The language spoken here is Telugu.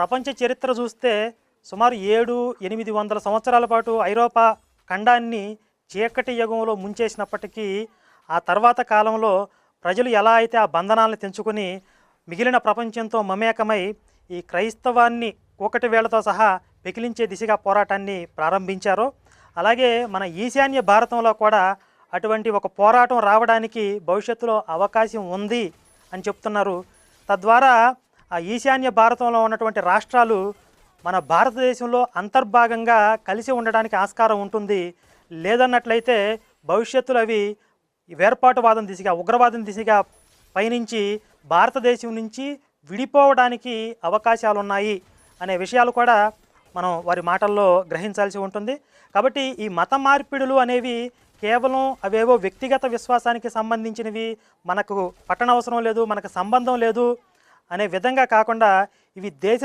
ప్రపంచ చరిత్ర చూస్తే సుమారు ఏడు ఎనిమిది వందల సంవత్సరాల పాటు ఐరోపా ఖండాన్ని చీకటి యుగంలో ముంచేసినప్పటికీ ఆ తర్వాత కాలంలో ప్రజలు ఎలా అయితే ఆ బంధనాలను తెంచుకొని మిగిలిన ప్రపంచంతో మమేకమై ఈ క్రైస్తవాన్ని ఒకటి వేళతో సహా పెకిలించే దిశగా పోరాటాన్ని ప్రారంభించారో అలాగే మన ఈశాన్య భారతంలో కూడా అటువంటి ఒక పోరాటం రావడానికి భవిష్యత్తులో అవకాశం ఉంది అని చెప్తున్నారు. తద్వారా ఆ ఈశాన్య భారతంలో ఉన్నటువంటి రాష్ట్రాలు మన భారతదేశంలో అంతర్భాగంగా కలిసి ఉండడానికి ఆస్కారం ఉంటుంది. లేదన్నట్లయితే భవిష్యత్తులో అవి వేర్పాటువాదం దిశగా ఉగ్రవాదం దిశగా పయనించి భారతదేశం నుంచి విడిపోవడానికి అవకాశాలు ఉన్నాయి అనే విషయాలు కూడా మనం వారి మాటల్లో గ్రహించాల్సి ఉంటుంది. కాబట్టి ఈ మత మార్పిడులు అనేవి కేవలం అవేవో వ్యక్తిగత విశ్వాసానికి సంబంధించినవి మనకు పట్టనవసరం లేదు మనకు సంబంధం లేదు అనే విధంగా కాకుండా ఇవి దేశ